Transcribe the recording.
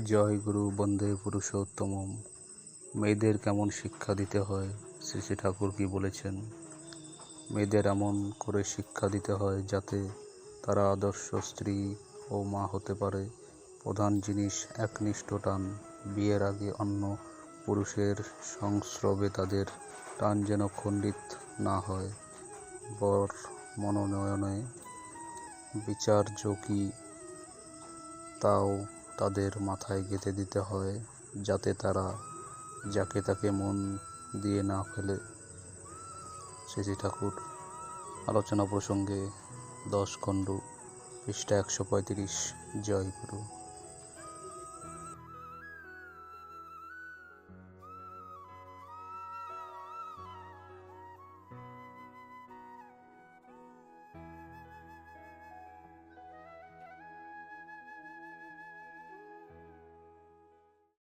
জয় গুরু, বন্দে পুরুষোত্তমম। মেয়েদের কেমন শিক্ষা দিতে হয়? শ্রী শ্রী ঠাকুর কি বলেছেন? মেয়েদের এমন করে শিক্ষা দিতে হয় যাতে তারা আদর্শ স্ত্রী ও মা হতে পারে। প্রধান জিনিস একনিষ্ঠ টান। বিয়ের আগে অন্য পুরুষের সংস্রবে তাদের টান যেন খণ্ডিত না হয়। বর মনোনয়নে বিচার্য কি তাও তাদের মাথায় গেঁথে দিতে হয় যাতে তারা যাকে তাকে মন দিয়ে না ফেলে। শ্রী ঠাকুর, আলোচনা প্রসঙ্গে দশ খণ্ড, পৃষ্ঠা একশো পঁয়ত্রিশ জয় গুরু